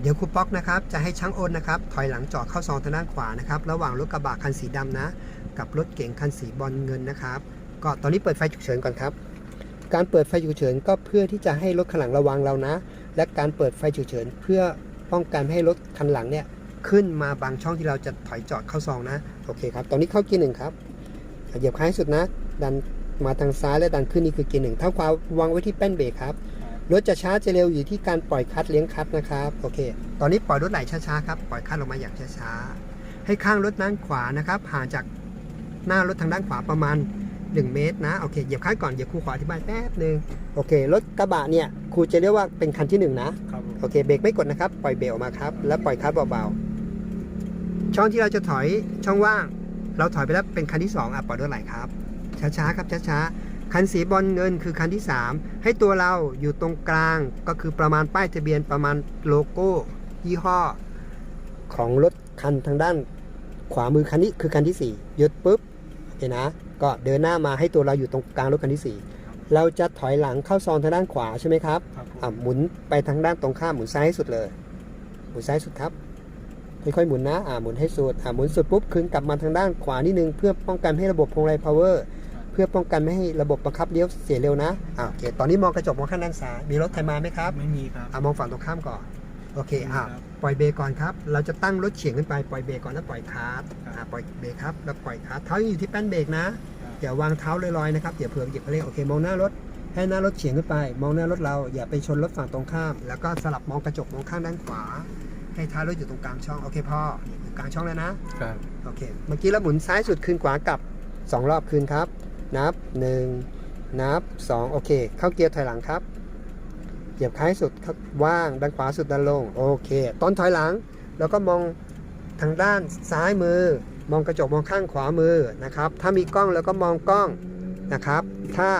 เดี๋ยวครูป๊อกนะครับจะให้ช่างโอนนะครับถอยหลังจอดเข้าซองทางด้านขวานะครับระหว่างรถกระบะคันสีดำนะ กับรถเก๋งคันสีบอลเงินนะครับก็ตอนนี้เปิดไฟฉุกเฉินก่อนครับ การเปิดไฟฉุกเฉินก็เพื่อที่จะให้รถคันหลังระวังเรานะ และการเปิดไฟฉุกเฉินเพื่อป้องกันให้รถคันหลังเนี่ยขึ้นมาบางช่องที่เราจะถอยจอดเข้าซองนะโอเคครับตอนนี้เข้าเกียร์หนึ่งครับเหยียบค้างให้สุดนะ ดันมาทางซ้ายและดันขึ้นนี่คือเกียร์หนึ่งเท้าขวาวางไว้ที่แป้นเบรกครับ รถจะช้าจะเร็วอยู่ที่การปล่อยคลัดเลี้ยงคลัดนะครับโอเค ตอนนี้ปล่อยรถไหลช้าๆครับปล่อยคลัดลงมาอย่างช้าๆให้ข้างรถด้านขวานะครับห่างจากหน้ารถทางด้านขวาประมาณ 1 เมตรนะโอเคเหยียบคลัดก่อนเหยียบครูขออธิบายแป๊บหนึ่งโอเค รถกระบะเนี่ยครูจะเรียกว่าเป็นคันที่หนึ่งนะครับโอเคเบรกไม่กดนะครับปล่อยเบรกออกมาครับแล้วปล่อยคลัดเบาๆช่องที่เราจะถอยช่องว่าง เราถอยไปแล้วเป็นคันที่สองอะปล่อยรถไหลครับช้าๆครับช้าๆ คันสีบอลเงินคือคันที่ 3 ให้ตัวเราอยู่ตรงกลางก็คือประมาณป้ายทะเบียนประมาณโลโก้ ยี่ห้อ ของรถคันทางด้านขวามือคันนี้คือคันที่4หยุดปุ๊บโอเคนะ ก็เดินหน้ามาให้ตัวเราอยู่ตรงกลางรถคันที่ 4 เราจะถอยหลังเข้าซองทางด้านขวาใช่ไหมครับครับผมอะหมุนไปทางด้านตรงข้ามหมุนซ้ายให้สุดเลย หมุนซ้ายสุดครับค่อยๆหมุนนะอ่าหมุนให้สุดอ่าหมุนสุดปุ๊บคืนกลับมาทางด้านขวานิดนึงเพื่อป้องกันไม่ให้ระบบพวงมาลัย power เพื่อป้องกันไม่ให้ระบบบังคับเลี้ยวเสียเร็วนะอ่าโอเค ตอนนี้มองกระจกมองข้างด้านซ้าย มีรถใครมาไหมครับ ไม่มีครับอ่ามองฝั่งตรงข้ามก่อน โอเคอ่าครับปล่อยเบรกก่อนครับ เราจะตั้งรถเฉียงขึ้นไป ปล่อยเบรกก่อนแล้วปล่อยคาร์ดครับอ่าปล่อยเบรกครับ แล้วปล่อยคาร์ดเท้ายังอยู่ที่แป้นเบรกนะครับอย่าวางเท้าลอยๆนะครับอย่าเผื่อเหยียบคันเร่งโอเค มองหน้ารถ ให้หน้ารถเฉียงขึ้นไป มองหน้ารถเรา อย่าไปชนรถฝั่งตรงข้าม แล้วก็สลับมองกระจกมองข้างด้านขวา ให้ท้ายรถอยู่ตรงกลางช่อง โอเคพ่อนี่อยู่กลางช่องแล้วนะ ครับ โอเค เมื่อกี้เราหมุนซ้ายสุดคืนขวากลับ2รอบคืนครับ นับ 1 นับ 2 โอเค เข้าเกียร์ถอยหลังครับ เหยียบค้ายสุดครับว่างด้านขวาสุดด้านลง โอเค ตอนถอยหลัง แล้วก็มองทางด้านซ้ายมือ มองกระจกมองข้างขวามือนะครับ ถ้ามีกล้องแล้วก็มองกล้องนะครับ ถ้า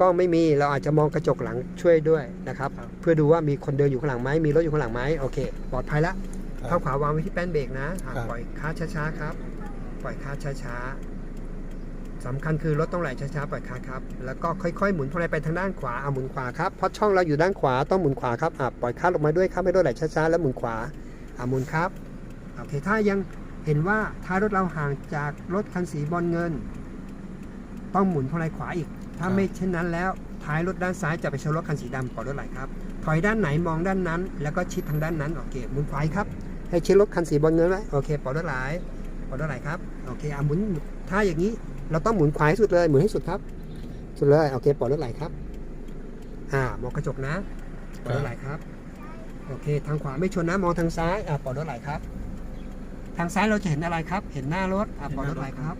กล้องไม่มีเราอาจจะมองกระจกหลังช่วยด้วยนะครับครับเพื่อดูว่ามีคนเดินอยู่ข้างหลังไหมมีรถอยู่ข้างหลังไหมโอเค ปลอดภัยแล้วครับเท้าขวาวางไว้ที่แป้นเบรกนะอะครับปล่อยคาร์ช้าๆครับ ปล่อยคาร์ช้าๆ สำคัญคือรถต้องไหลช้าๆปล่อยคาครับ แล้วก็ค่อยๆหมุนพวงมาลัยไปทางด้านขวาเอาหมุนขวาครับเพราะช่องเราอยู่ด้านขวาต้องหมุนขวาครับอะปล่อยคาลงมาด้วยครับให้รถไหลช้าๆแล้วหมุนขวาอะหมุนครับโอเคถ้ายังเห็นว่าท้ายรถเราห่างจากรถคันสีบอลเงิน ต้องหมุนพวงมาลัยขวาอีก ถ้าไม่เช่นนั้นแล้วท้ายรถด้านซ้ายจะไปชนรถคันสีดำปล่อยรถไหลครับ ถอยด้านไหนมองด้านนั้น แล้วก็ชิดทางด้านนั้นโอเคหมุนขวาครับ ให้ชิดรถคันสีบอลเงินไว้โอเคปล่อยรถไหลปล่อยรถไหลครับโอเคอะหมุนถ้าอย่างนี้ เราต้องหมุนขวาให้สุดเลยหมุนให้สุดครับ สุดเลยโอเคปล่อยรถไหลครับ อ่ามองกระจกนะปล่อยรถไหลครับโอเค ทางขวาไม่ชนนะมองทางซ้ายอะปล่อยรถไหลครับ ทางซ้ายเราจะเห็นอะไรครับ เห็นหน้ารถอะปล่อยรถไหลครับ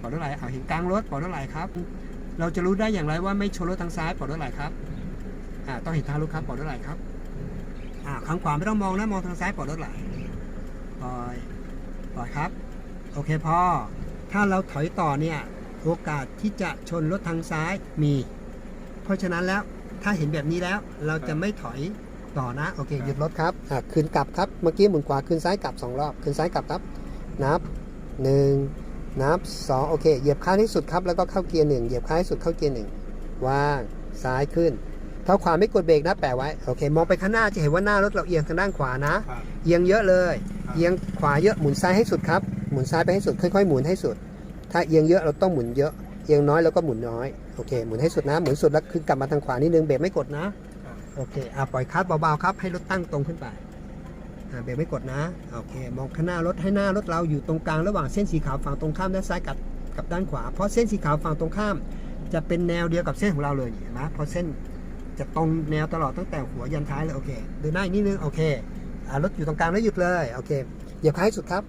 ปล่อยรถไหลอะเห็นกลางรถปล่อยรถไหลครับ เราจะรู้ได้อย่างไรว่าไม่ชนรถทางซ้ายปล่อยรถไหลครับอ่าต้องเห็นทางรถครับปล่อยรถไหลครับอ่าข้างขวาไม่ต้องมองนะมองทางซ้ายปล่อยรถไหลปล่อยปล่อยครับ โอเคพ่อ ถ้าเราถอยต่อเนี่ยโอกาสที่จะชนรถทางซ้ายมี เพราะฉะนั้นแล้วถ้าเห็นแบบนี้แล้วเราจะไม่ถอยต่อนะโอเคหยุดรถครับอ่าคืนกลับครับเมื่อกี้หมุนขวาคืนซ้ายกลับสองรอบคืนซ้ายกลับครับ นับหนึ่งนับสองโอเค เหยียบค้างที่สุดครับแล้วก็เข้าเกียร์หนึ่งเหยียบค้างที่สุดเข้าเกียร์หนึ่งว่างซ้ายขึ้นเท้าขวาไม่กดเบรกนะแปะไว้โอเค มองไปข้างหน้าจะเห็นว่าหน้ารถเราเอียงทางด้านขวานะครับเอียงเยอะเลยครับเอียงขวาเยอะหมุนซ้ายให้สุดครับห มุนซ้ายไปให้สุดค่อยๆหมุนให้สุด ถ้าเอียงเยอะเราต้องหมุนเยอะ เอียงน้อยเราก็หมุนน้อย โอเค หมุนให้สุดนะ หมุนสุดแล้วคือกลับมาทางขวานิดนึงเบรกไม่กดนะ โอเค อะปล่อยคลัดเบาๆครับ ให้รถตั้งตรงขึ้นไปอะเบรกไม่กดนะ โอเค มองข้างหน้ารถให้หน้ารถเราอยู่ตรงกลางระหว่างเส้นสีขาวฝั่งตรงข้ามด้านซ้ายกับกับด้านขวา เพราะเส้นสีขาวฝั่งตรงข้าม จะเป็นแนวเดียวกับเส้นของเราเลยเห็นไหมเพราะเส้นจะตรงแนวตลอดตั้งแต่หัวยันท้ายเลยโอเคเดินหน้าอีกนิดนึงโอเคอ่ารถอยู่ตรงกลางแล้วหยุดเลยโอเคเหยียบค้างให้สุดครับ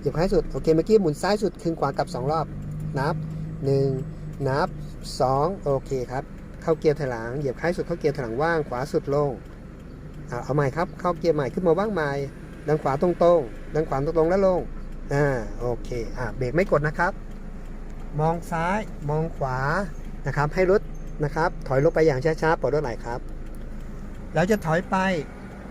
หยียบค้างให้สุด โอเค เมื่อกี้หมุนซ้ายสุดคืนขวากลับสองรอบ นับหนึ่งนับสองโอเคครับ เข้าเกียร์ถอยหลัง เหยียบค้างให้สุดเข้าเกียร์ถอยหลังว่าง ขวาสุดลงอ่าเอาใหม่ครับ เข้าเกียร์ใหม่ขึ้นมาว่างใหม่ ดันขวาตรงๆ ดันขวาตรงๆแล้วลง อ่า โอเค อ่าเบรกไม่กดนะครับ มองซ้าย มองขวา นะครับ ให้รถนะครับ ถอยลงไปอย่างช้าๆปลดรถไหลครับเราจะถอยไป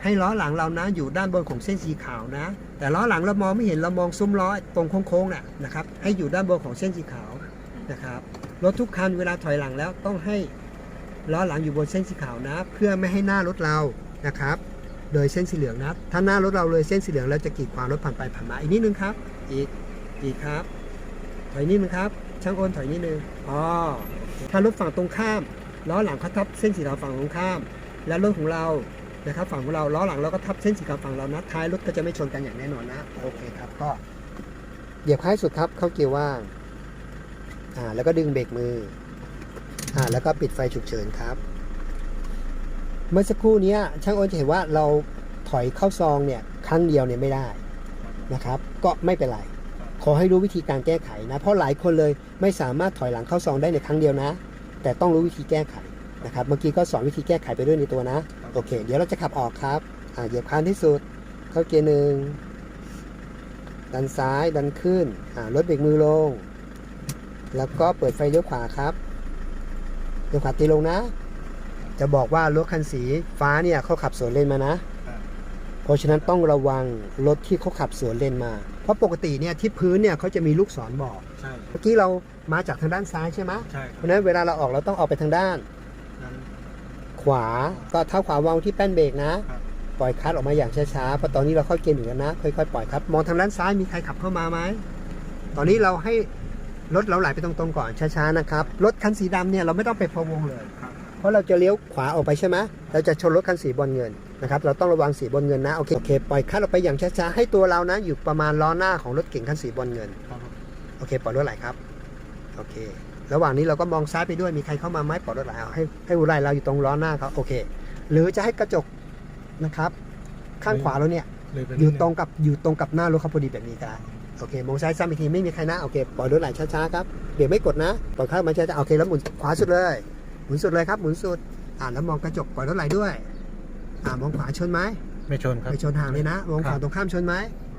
ให้ล้อหลังเรานะอยู่ด้านบนของเส้นสีขาวนะ แต่ล้อหลังเรามองไม่เห็นเรามองซุ้มล้อตรงโค้งๆน่ะนะครับให้อยู่ด้านบนของเส้นสีขาวนะครับรถทุกคันเวลาถอยหลังแล้วต้องให้ล้อหลังอยู่บนเส้นสีขาวนะ เพื่อไม่ให้หน้ารถเรานะครับเลยเส้นสีเหลืองนะถ้าหน้ารถเราเลยเส้นสีเหลืองเราจะกีดขวางรถผ่านไปผ่านมาอีกนิดนึงครับ อีกอีกครับ ถอยนิดนึงครับ ช่างโอนถอยนิดนึงอ๋อถ้ารถฝั่งตรงข้ามล้อหลังเขาทับเส้นสีขาวฝั่งตรงข้าม แล้วรถของเรา นะครับฝั่งของเราล้อหลังเราก็ทับเส้นสีขาวฝั่งเรานะท้ายรถก็จะไม่ชนกันอย่างแน่นอนนะโอเคครับก็เหยียบคล้ายสุดครับเข้าเกียร์ว่างอ่าแล้วก็ดึงเบรกมืออ่าแล้วก็ปิดไฟฉุกเฉินครับ เมื่อสักครู่นี้ช่างโอนจะเห็นว่าเราถอยเข้าซองเนี่ยครั้งเดียวเนี่ยไม่ได้นะครับ ก็ไม่เป็นไรขอให้รู้วิธีการแก้ไขนะ เพราะหลายคนเลยไม่สามารถถอยหลังเข้าซองได้ในครั้งเดียวนะ แต่ต้องรู้วิธีแก้ไขนะครับ เมื่อกี้ก็สอนวิธีแก้ไขไปด้วยในตัวนะ โอเค เดี๋ยวเราจะขับออกครับ อ่าเหยียบคันที่สุด เข้าเกียร์หนึ่ง ดันซ้าย ดันขึ้น อ่าลดเบรกมือลง แล้วก็เปิดไฟเลี้ยวขวาครับ เลี้ยวขวาตีลงนะ จะบอกว่ารถคันสีฟ้าเนี่ยเขาขับสวนเลนมานะ เพราะฉะนั้นต้องระวังรถที่เขาขับสวนเลนมา เพราะปกติเนี่ยที่พื้นเนี่ยเขาจะมีลูกศรบอก ใช่ เมื่อกี้เรามาจากทางด้านซ้ายใช่ไหมใช่เพราะฉะนั้นเวลาเราออกเราต้องออกไปทางด้านนั้น ขวาก็เท้าขวาวางที่แป้นเบรกนะครับปล่อยคลัตช์ออกมาอย่างช้าๆเพราะตอนนี้เราเข้าเกียร์หนึ่งแล้วนะค่อยๆปล่อยครับมองทางด้านซ้ายมีใครขับเข้ามาไหมตอนนี้เราให้รถเราไหลไปตรงๆก่อนช้าๆนะครับรถคันสีดำเนี่ยเราไม่ต้องไปพะวงเลยครับเพราะเราจะเลี้ยวขวาออกไปใช่ไหมเราจะชนรถคันสีบอลเงินนะครับเราต้องระวังสีบอลเงินนะโอเคโอเคปล่อยคลัตช์ออกไปอย่างช้าๆให้ตัวเรานะอยู่ประมาณล้อหน้าของรถเก๋งคันสีบอลเงินครับโอเคปล่อยรถไหลครับโอเค ระหว่างนี้เราก็มองซ้ายไปด้วยมีใครเข้ามาไหมปล่อยรถไหลเอาให้ให้หัวไหล่เราอยู่ตรงล้อหน้าเขาโอเค หรือจะให้กระจกนะครับ ข้างขวาเราเนี่ยเลยไปอยู่ตรงกับอยู่ตรงกับหน้ารถเขาพอดีแบบนี้ก็ได้โอเคมองซ้ายซ้ำอีกทีไม่มีใครนะโอเคปล่อยรถไหลช้าๆครับเดี๋ยวไม่กดนะปล่อยเข้ามาช้าๆโอเคแล้วหมุนขวาสุดเลยหมุนสุดเลยครับหมุนสุดอ่าแล้วมองกระจกปล่อยรถไหลด้วย อ่ามองขวาชนไหมไม่ชนครับไม่ชนห่างเลยนะ มองขวาครับตรงข้ามชนไหม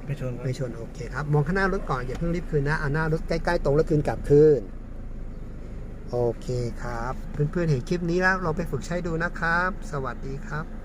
ไม่ชนครับไม่ชนโอเคครับมองข้างหน้ารถก่อนอย่าเพิ่งรีบคืนนะเอาหน้ารถใกล้ๆตรงแล้วคืนกลับคืน โอเคครับ เพื่อนๆเห็นคลิปนี้แล้วเราไปฝึกใช้ดูนะครับ สวัสดีครับ